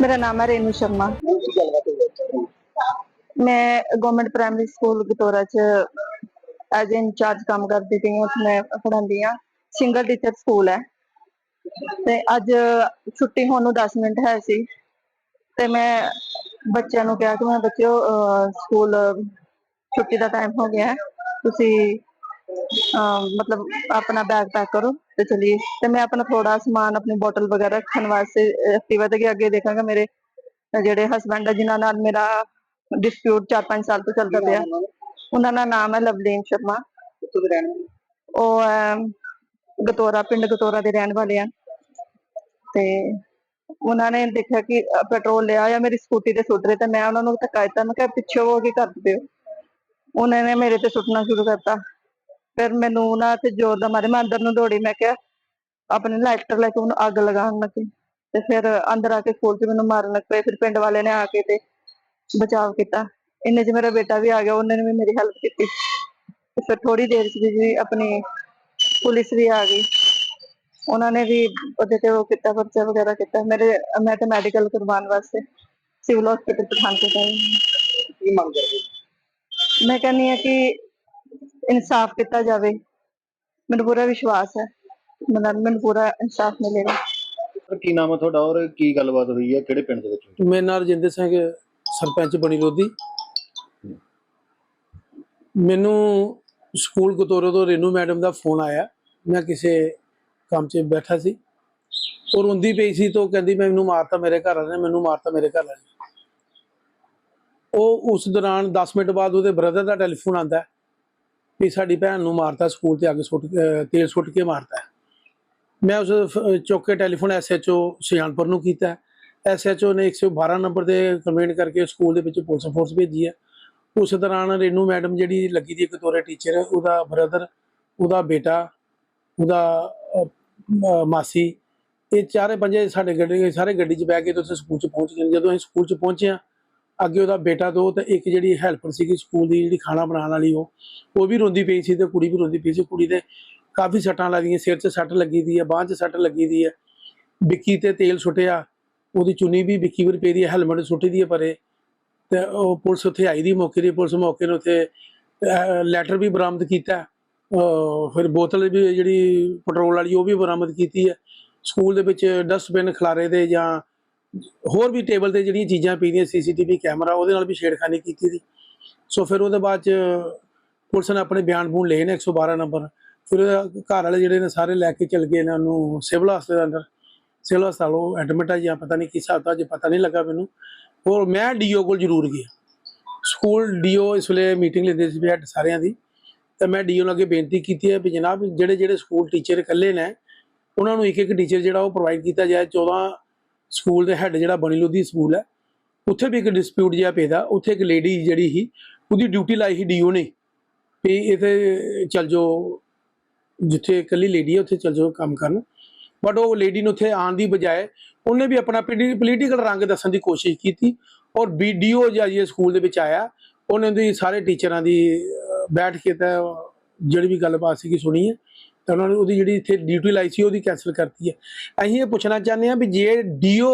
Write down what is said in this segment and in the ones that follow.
ਮੇਰਾ ਨਾਮ ਹੈ ਰੇਨੂ ਸ਼ਰਮਾ। ਮੈਂ ਗਵਰਨਮੈਂਟ ਪ੍ਰਾਇਮਰੀ ਸਕੂਲ ਗਤੋਰਾ ਚ ਐਜ਼ ਇੰਚਾਰਜ ਕੰਮ ਕਰਦੀ ਪਈ ਹਾਂ, ਉੱਥੇ ਮੈਂ ਪੜ੍ਹਾਉਂਦੀ ਸਿੰਗਲ ਟੀਚਰ ਸਕੂਲ ਹੈ। ਤੇ ਅੱਜ ਛੁੱਟੀ ਹੋਣ ਨੂੰ 10 ਮਿੰਟ ਹੈ ਸੀ। ਤੇ ਮੈਂ ਬੱਚਿਆਂ ਨੂੰ ਕਿਹਾ ਕਿ ਮੈਂ ਬੱਚਿਓ ਸਕੂਲ ਛੁੱਟੀ ਦਾ ਟਾਈਮ ਹੋ ਗਿਆ ਹੈ। ਤੁਸੀਂ ਮਤਲਬ ਆਪਣਾ ਬੈਗ ਪੈਕ ਕਰੋ। ਤੇ ਚਲੀਏ ਤੇ ਮੈਂ ਆਪਣਾ ਥੋੜਾ ਸਮਾਨ ਆਪਣੀ ਬੋਟਲ ਵਗੈਰਾ ਰੱਖਣ ਵਾਸਤੇ ਐਕਟਿਵਾ ਤੇ ਅੱਗੇ ਦੇਖਾਂਗਾ ਮੇਰੇ ਜਿਹੜੇ ਹਸਬੰਡ ਹੈ ਜਿਨ੍ਹਾਂ ਨਾਲ ਮੇਰਾ ਡਿਸਪਿਊਟ 4-5 ਸਾਲ ਤੋਂ ਚੱਲਦਾ ਪਿਆ। ਉਹਨਾਂ ਦਾ ਨਾਮ ਹੈ ਲਵਲੀਨ ਸ਼ਰਮਾ? ਉਹ ਗਤੋਰਾ ਪਿੰਡ ਗਤੋਰਾ ਦੇ ਰਹਿਣ ਵਾਲੇ ਆ। ਤੇ ਉਹਨਾਂ ਨੇ ਦੇਖਿਆ ਕਿ ਪੈਟਰੋਲ ਲਿਆ ਜਾਂ ਮੇਰੀ ਸਕੂਟੀ ਤੇ ਸੁੱਟ ਰਹੇ ਤੇ ਮੈਂ ਉਹਨਾਂ ਨੂੰ ਧੱਕਾ ਦਿੱਤਾ। ਮੈਂ ਕਿਹਾ ਪਿੱਛੇ ਹੋ ਕੇ ਕਰ ਦਿਓ ਉਹਨਾਂ ਨੇ ਮੇਰੇ ਤੇ ਸੁੱਟਣਾ ਸ਼ੁਰੂ ਕਰਤਾ। ਫਿਰ ਮੈਨੂੰ ਉਹਨਾਂ ਤੇ ਜ਼ੋਰ ਦਾ ਮਾਰੇ ਮੈਂ ਅੰਦਰ ਨੂੰ ਦੌੜੀ ਮੈਂ ਕਿਹਾ ਆਪਣੇ ਲਾਈਟਰ ਲੈ ਕੇ ਉਹਨੂੰ ਅੱਗ ਲਗਾਉਣ ਲੱਗੀ। ਤੇ ਫਿਰ ਅੰਦਰ ਆ ਕੇ ਸਕੂਲ 'ਚ ਮੈਨੂੰ ਮਾਰਨ ਲੱਗ ਪਏ। ਫਿਰ ਪਿੰਡ ਵਾਲੇ ਨੇ ਆ ਕੇ ਤੇ ਬਚਾਅ ਕੀਤਾ। ਇੰਨੇ 'ਚ ਮੇਰਾ ਬੇਟਾ ਵੀ ਆ ਗਿਆ ਉਹਨੇ ਨੇ ਵੀ ਮੇਰੀ ਹੈਲਪ ਕੀਤੀ। ਤੇ ਫਿਰ ਥੋੜੀ ਦੇਰ 'ਚ ਜੀ ਆਪਣੀ ਪੁਲਿਸ ਵੀ ਆ ਗਈ। ਉਹਨਾਂ ਨੇ ਵੀ ਉਹਦੇ ਤੇ ਉਹ ਕੀਤਾ ਪਰਚਾ ਵਗੈਰਾ ਕੀਤਾ। ਮੇਰੇ ਮੈਂ ਤੇ ਮੈਡੀਕਲ ਕਰਵਾਉਣ ਵਾਸਤੇ ਸਿਵਲ ਹਸਪੀਟਲ ਪਠਾਨਕੋਟ ਆਈ। ਕੀ ਮੰਗ ਕਰਦੇ ਮੈਂ ਕਹਿੰਦੀ ਹਾਂ ਕਿ ਇਨਸਾਫ ਕੀਤਾ ਜਾਵੇ। ਮੈਨੂੰ ਪੂਰਾ ਵਿਸ਼ਵਾਸ ਹੈ। ਮਤਲਬ ਮੈਨੂੰ ਪੂਰਾ ਇਨਸਾਫ ਮਿਲੇਗਾ। ਕੀ ਨਾਮ ਹੈ ਤੁਹਾਡਾ ਔਰ ਕੀ ਗੱਲਬਾਤ ਹੋਈ ਹੈ? ਕਿਹੜੇ ਪਿੰਡ ਦੇ ਵਿੱਚ? ਮੇਰੇ ਨਾਲ ਰਜਿੰਦਰ ਸਿੰਘ ਸਰਪੰਚ ਬਣੀ ਲੋਧੀ। ਮੈਨੂੰ ਸਕੂਲ ਗਤੋਰੇ ਤੋਂ ਰੇਨੂ ਮੈਡਮ ਦਾ ਫੋਨ ਆਇਆ। ਮੈਂ ਕਿਸੇ ਕੰਮ 'ਚ ਬੈਠਾ ਸੀ। ਉਹ ਰੋਂਦੀ ਪਈ ਸੀ ਤਾਂ ਕਹਿੰਦੀ ਮੈਨੂੰ ਮਾਰਤਾ ਮੇਰੇ ਘਰ ਵਾਲੇ ਨੇ ਮੈਨੂੰ ਮਾਰਤਾ ਮੇਰੇ ਘਰ ਵਾਲੇ ਨੇ। ਉਹ ਉਸ ਦੌਰਾਨ 10 ਮਿੰਟ ਬਾਅਦ ਉਹਦੇ ਬ੍ਰਦਰ ਦਾ ਟੈਲੀਫੋਨ ਆਂਦਾ ਵੀ ਸਾਡੀ ਭੈਣ ਨੂੰ ਮਾਰਤਾ ਸਕੂਲ ਤੇ ਅੱਗ ਸੁੱਟ ਤੇਲ ਸੁੱਟ ਕੇ ਮਾਰਤਾ ਮੈਂ ਉਸ ਚੌਕੇ ਚੁੱਕ ਕੇ ਟੈਲੀਫੋਨ ਐਸਐਚਓ ਸੁਜਾਨਪੁਰ ਨੂੰ ਕੀਤਾ ਐਸਐਚਓ ਨੇ 112 ਨੰਬਰ ਤੇ ਕੰਪਲੇਂਟ ਕਰਕੇ ਸਕੂਲ ਦੇ ਵਿੱਚ ਪੁਲਿਸ ਫੋਰਸ ਭੇਜੀ ਹੈ। ਉਸ ਦੌਰਾਨ ਰੇਨੂ ਮੈਡਮ ਜਿਹੜੀ ਲੱਗੀ ਦੀ ਇੱਕ ਤੋਰੇ ਟੀਚਰ ਉਹਦਾ ਬ੍ਰਦਰ ਉਹਦਾ ਬੇਟਾ, ਉਹਦਾ ਮਾਸੀ, ਇਹ ਚਾਰੇ ਪੰਜੇ ਸਾਡੇ ਗੱਡੀ, ਸਾਰੇ ਗੱਡੀ 'ਚ ਬਹਿ ਕੇ ਤੇ ਉੱਥੇ ਸਕੂਲ 'ਚ ਪਹੁੰਚ ਗਏ ਜਦੋਂ ਅਸੀਂ ਸਕੂਲ 'ਚ ਪਹੁੰਚੇ ਹਾਂ ਅੱਗੇ ਉਹਦਾ ਬੇਟਾ ਦੋ ਤੇ ਇੱਕ ਜਿਹੜੀ ਹੈਲਪਰ ਸੀਗੀ ਸਕੂਲ ਦੀ ਜਿਹੜੀ ਖਾਣਾ ਬਣਾਉਣ ਵਾਲੀ ਉਹ ਉਹ ਵੀ ਰੋਂਦੀ ਪਈ ਸੀ ਤੇ ਕੁੜੀ ਵੀ ਰੋਂਦੀ ਪਈ ਸੀ। ਕੁੜੀ ਦੇ ਕਾਫੀ ਸੱਟਾਂ ਲੱਗਦੀਆਂ ਸਿਰ 'ਚ ਸੱਟ ਲੱਗੀ ਦੀ ਹੈ, ਬਾਂਹ 'ਚ ਸੱਟ ਲੱਗੀ ਦੀ ਹੈ। ਵਿੱਕੀ ਤੇ ਤੇਲ ਸੁੱਟਿਆ, ਉਹਦੀ ਚੁੰਨੀ ਵੀ ਵਿੱਕੀ ਵਰ ਪਈ ਹੈਲਮਟ ਸੁੱਟੀ ਦੀ ਹੈ ਪਰੇ। ਤੇ ਉਹ ਪੁਲਿਸ ਉੱਥੇ ਆਈ ਦੀ ਮੌਕੇ ਦੀ, ਪੁਲਿਸ ਮੌਕੇ ਨੂੰ ਉੱਥੇ ਲੈਟਰ ਵੀ ਬਰਾਮਦ ਕੀਤਾ। ਫਿਰ ਬੋਤਲ ਵੀ ਜਿਹੜੀ ਪੈਟਰੋਲ ਵਾਲੀ ਉਹ ਵੀ ਬਰਾਮਦ ਕੀਤੀ ਹੈ। ਸਕੂਲ ਦੇ ਵਿੱਚ ਡਸਟਬਿਨ ਖਲਾਰੇ ਦੇ ਜਾਂ ਹੋਰ ਵੀ ਟੇਬਲ ਤੇ ਜਿਹੜੀਆਂ ਚੀਜ਼ਾਂ ਪਈਆਂ ਸੀਸੀਟੀਵੀ ਕੈਮਰਾ, ਉਹਦੇ ਨਾਲ ਵੀ ਛੇੜਖਾਨੀ ਕੀਤੀ ਸੀ। ਸੋ ਫਿਰ ਉਹਦੇ ਬਾਅਦ ਚ ਪੁਲਿਸ ਨੇ ਆਪਣੇ ਬਿਆਨ ਬੂਨ ਲਏ ਨੇ 112 ਨੰਬਰ। ਫਿਰ ਘਰ ਵਾਲੇ ਜਿਹੜੇ ਨੇ ਸਾਰੇ ਲੈ ਕੇ ਚਲ ਗਏ ਇਹਨਾਂ ਨੂੰ ਸਿਵਲ ਹਸਪਤਾਲ ਦੇ ਅੰਦਰ। ਸਿਵਲ ਹਸਪਤਾਲ ਉਹ ਐਡਮਿਟ ਆ ਜਾਂ ਪਤਾ ਨਹੀਂ ਕਿਸ ਹਿਸਾਬ ਜੇ ਪਤਾ ਨਹੀਂ ਲੱਗਾ ਮੈਨੂੰ। ਹੋਰ ਮੈਂ ਡੀਓ ਕੋਲ ਜ਼ਰੂਰ ਗਿਆ। ਸਕੂਲ ਡੀਓ ਇਸ ਵੇਲੇ ਮੀਟਿੰਗ ਲੈਂਦੇ ਸੀ ਹੈਡ ਸਾਰਿਆਂ ਦੀ। ਤੇ ਮੈਂ ਡੀਓ ਨੂੰ ਅੱਗੇ ਬੇਨਤੀ ਕੀਤੀ ਹੈ ਵੀ ਜਨਾਬ ਜਿਹੜੇ ਜਿਹੜੇ ਸਕੂਲ ਟੀਚਰ ਇਕੱਲੇ ਨੇ, ਉਹਨਾਂ ਨੂੰ ਇੱਕ ਇੱਕ ਟੀਚਰ ਜਿਹੜਾ ਉਹ ਪ੍ਰੋਵਾਈਡ ਕੀਤਾ ਜਾਏ। 14 ਸਕੂਲ ਦੇ ਹੈੱਡ ਜਿਹੜਾ ਬਣੀ ਲੁੱਧੀ ਸਕੂਲ ਹੈ, ਉੱਥੇ ਵੀ ਇੱਕ ਡਿਸਪਿਊਟ ਜਿਹਾ ਪੈਦਾ ਉੱਥੇ ਇੱਕ ਲੇਡੀ ਜਿਹੜੀ ਸੀ, ਉਹਦੀ ਡਿਊਟੀ ਲਾਈ ਸੀ ਡੀਓ ਨੇ। ਵੀ ਇਥੇ ਚੱਲ ਜਾਓ, ਜਿੱਥੇ ਇਕੱਲੀ ਲੇਡੀ ਹੈ, ਉੱਥੇ ਚੱਲ ਜਾਓ ਕੰਮ ਕਰਨ। ਬਟ ਉਹ ਲੇਡੀ ਨੂੰ ਉੱਥੇ ਆਉਣ ਦੀ ਬਜਾਏ ਉਹਨੇ ਵੀ ਆਪਣਾ ਪੋਲੀਟੀਕਲ ਰੰਗ ਦੱਸਣ ਦੀ ਕੋਸ਼ਿਸ਼ ਕੀਤੀ। ਔਰ ਵੀਡੀਓ ਜਿਹੜੀ ਸਕੂਲ ਦੇ ਵਿੱਚ ਆਇਆ, ਉਹਨੇ ਉਹਦੀ ਸਾਰੇ ਟੀਚਰਾਂ ਦੀ ਬੈਠ ਕੇ ਤਾਂ ਜਿਹੜੀ ਵੀ ਗੱਲਬਾਤ ਸੀਗੀ ਸੁਣੀ ਹੈ। ਤਾਂ ਉਹਨਾਂ ਨੇ ਉਹਦੀ ਜਿਹੜੀ ਇੱਥੇ ਡਿਊਟੀ ਲਾਈ ਸੀ ਉਹਦੀ ਕੈਨਸਲ ਕਰਤੀ ਹੈ। ਅਸੀਂ ਇਹ ਪੁੱਛਣਾ ਚਾਹੁੰਦੇ ਹਾਂ ਵੀ ਜੇ ਡੀਓ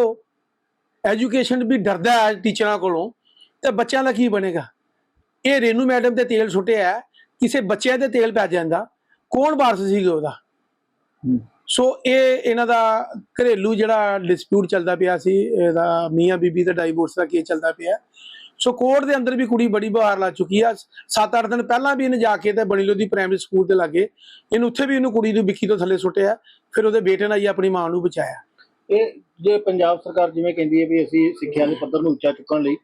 ਐਜੂਕੇਸ਼ਨ ਵੀ ਡਰਦਾ ਹੈ ਟੀਚਰਾਂ ਕੋਲੋਂ ਤੇ ਬੱਚਿਆਂ ਦਾ ਕੀ ਬਣੇਗਾ? ਇਹ ਰੇਨੂ ਮੈਡਮ ਤੇ ਤੇਲ ਸੁੱਟਿਆ ਕਿਸੇ ਬੱਚਿਆਂ ਤੇ ਤੇਲ ਪੈ ਜਾਂਦਾ ਕੌਣ ਵਾਰਸ ਸੀਗਾ ਉਹਦਾ? ਸੋ ਇਹ ਇਹਨਾਂ ਦਾ ਘਰੇਲੂ ਜਿਹੜਾ ਡਿਸਪਿਊਟ ਚੱਲਦਾ ਪਿਆ ਸੀ ਇਹਦਾ ਮੀਆਂ ਬੀਬੀ ਦਾ ਡਾਈਵੋਰਸ ਦਾ ਕੇਸ ਚੱਲਦਾ ਪਿਆ। ਸੋ ਕੋਰਟ ਦੇ ਅੰਦਰ ਵੀ ਕੁੜੀ ਬੜੀ ਬਹਾਰ ਲਾ ਚੁੱਕੀ ਆ। 7-8 ਦਿਨ ਪਹਿਲਾਂ ਵੀ ਇਹਨੇ ਜਾ ਕੇ ਤੇ ਬਣੀ ਲੋਦੀ ਪ੍ਰਾਇਮਰੀ ਸਕੂਲ ਦੇ ਲਾਗੇ। ਇਹਨੂੰ ਉੱਥੇ ਵੀ ਇਹਨੂੰ ਕੁੜੀ ਨੂੰ ਵਿੱਕੀ ਤੋਂ ਥੱਲੇ ਸੁੱਟਿਆ। ਫਿਰ ਉਹਦੇ ਬੇਟੇ ਨੇ ਹੀ ਆਪਣੀ ਮਾਂ ਨੂੰ ਬਚਾਇਆ। ਇਹ ਜੇ ਪੰਜਾਬ ਸਰਕਾਰ ਜਿਵੇਂ ਕਹਿੰਦੀ ਹੈ ਵੀ ਅਸੀਂ ਸਿੱਖਿਆ ਦੇ ਪੱਧਰ ਨੂੰ ਉੱਚਾ ਚੁੱਕਣ ਲਈ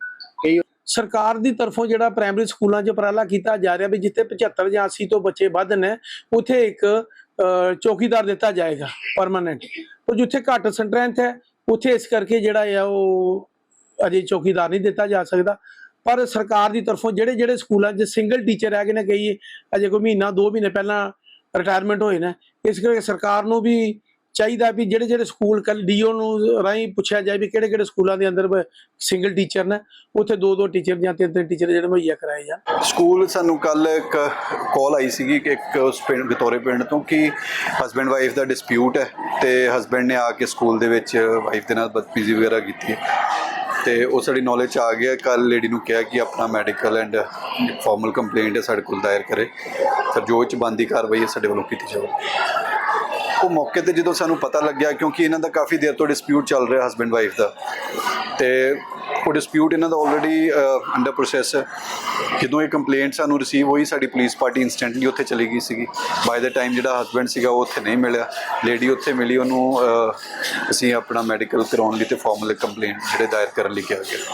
ਕਈ ਸਰਕਾਰ ਦੀ ਤਰਫੋਂ ਜਿਹੜਾ ਪ੍ਰਾਇਮਰੀ ਸਕੂਲਾਂ 'ਚ ਉਪਰਾਲਾ ਕੀਤਾ ਜਾ ਰਿਹਾ ਵੀ ਜਿੱਥੇ 75 ਜਾਂ 80 ਤੋਂ ਬੱਚੇ ਵੱਧ ਨੇ ਉੱਥੇ ਇੱਕ ਚੌਕੀਦਾਰ ਦਿੱਤਾ ਜਾਏਗਾ ਪਰਮਾਨੈਂਟ ਉਹ ਜਿੱਥੇ ਘੱਟ ਸਟਰੈਂਥ ਹੈ ਉੱਥੇ ਇਸ ਕਰਕੇ ਜਿਹੜਾ ਆ ਉਹ ਅਜੇ ਚੌਕੀਦਾਰ ਨਹੀਂ ਦਿੱਤਾ ਜਾ ਸਕਦਾ। ਪਰ ਸਰਕਾਰ ਦੀ ਤਰਫੋਂ ਜਿਹੜੇ ਜਿਹੜੇ ਸਕੂਲਾਂ 'ਚ ਸਿੰਗਲ ਟੀਚਰ ਹੈਗੇ ਨੇ, ਕਈ ਅਜੇ ਕੋਈ ਮਹੀਨਾ, ਦੋ ਮਹੀਨੇ ਪਹਿਲਾਂ ਰਿਟਾਇਰਮੈਂਟ ਹੋਏ ਨੇ। ਇਸ ਕਰਕੇ ਸਰਕਾਰ ਨੂੰ ਵੀ ਚਾਹੀਦਾ ਵੀ ਜਿਹੜੇ ਜਿਹੜੇ ਸਕੂਲ ਕੱਲ ਡੀਓ ਨੂੰ ਰਾਹੀਂ ਪੁੱਛਿਆ ਜਾਏ ਵੀ ਕਿਹੜੇ ਕਿਹੜੇ ਸਕੂਲਾਂ ਦੇ ਅੰਦਰ ਸਿੰਗਲ ਟੀਚਰ ਨੇ, ਉੱਥੇ ਦੋ ਦੋ ਟੀਚਰ ਜਾਂ ਤਿੰਨ ਤਿੰਨ ਟੀਚਰ ਜਿਹੜੇ ਮੁਹੱਈਆ ਕਰਾਏ ਜਾਣ। ਸਕੂਲ ਸਾਨੂੰ ਕੱਲ ਇੱਕ ਕਾਲ ਆਈ ਸੀਗੀ ਕਿ ਇੱਕ ਉਸ ਪਿੰਡ ਗਤੋਰੇ ਪਿੰਡ ਤੋਂ ਕਿ ਹਸਬੈਂਡ ਵਾਈਫ ਦਾ ਡਿਸਪਿਊਟ ਹੈ ਤੇ ਹਸਬੈਂਡ ਨੇ ਆ ਕੇ ਸਕੂਲ ਦੇ ਵਿੱਚ ਵਾਈਫ ਦੇ ਨਾਲ ਬਦਤਮੀਜ਼ੀ ਵਗੈਰਾ ਕੀਤੀ ਹੈ। ਤੇ ਉਹ ਸਾਡੀ ਨੌਲੇਜ 'ਚ ਆ ਗਿਆ। ਕੱਲ ਲੇਡੀ ਨੂੰ ਕਿਹਾ ਕਿ ਆਪਣਾ ਮੈਡੀਕਲ ਐਂਡ ਫਾਰਮਲ ਕੰਪਲੇਂਟ ਸਾਡੇ ਕੋਲ ਦਾਇਰ ਕਰੇ। ਫਿਰ ਜੋ 'ਚ ਬੰਦੀ ਕਾਰਵਾਈ ਹੈ ਸਾਡੇ ਵੱਲੋਂ ਕੀਤੀ ਜਾਵੇਗੀ ਉਹ ਮੌਕੇ ਤੇ ਜਦੋਂ ਸਾਨੂੰ ਪਤਾ ਲੱਗਿਆ, ਕਿਉਂਕਿ ਇਹਨਾਂ ਦਾ ਕਾਫੀ ਦੇਰ ਤੋਂ ਡਿਸਪਿਊਟ ਚੱਲ ਰਿਹਾ ਹਸਬੈਂਡ ਵਾਈਫ ਦਾ, ਤੇ ਉਹ ਡਿਸਪਿਊਟ ਇਹਨਾਂ ਦਾ ਆਲਰੇਡੀ ਅੰਡਰ ਪ੍ਰੋਸੈਸ ਹੈ। ਜਦੋਂ ਇਹ ਕੰਪਲੇਂਟ ਸਾਨੂੰ ਰਿਸੀਵ ਹੋਈ, ਸਾਡੀ ਪੁਲਿਸ ਪਾਰਟੀ ਇਨਸਟੈਂਟਲੀ ਉੱਥੇ ਚਲੀ ਗਈ ਸੀਗੀ। ਬਾਈ ਦਾ ਟਾਈਮ ਜਿਹੜਾ ਹਸਬੈਂਡ ਸੀਗਾ, ਉਹ ਉੱਥੇ ਨਹੀਂ ਮਿਲਿਆ। ਲੇਡੀ ਉੱਥੇ ਮਿਲੀ, ਉਹਨੂੰ ਅਸੀਂ ਆਪਣਾ ਮੈਡੀਕਲ ਕਰਾਉਣ ਲਈ ਤੇ ਫਾਰਮਲ ਕੰਪਲੇਂਟ ਜਿਹੜੇ ਦਾਇਰ ਕਰਨ ਲਈ ਕਿਹਾ ਗਿਆ।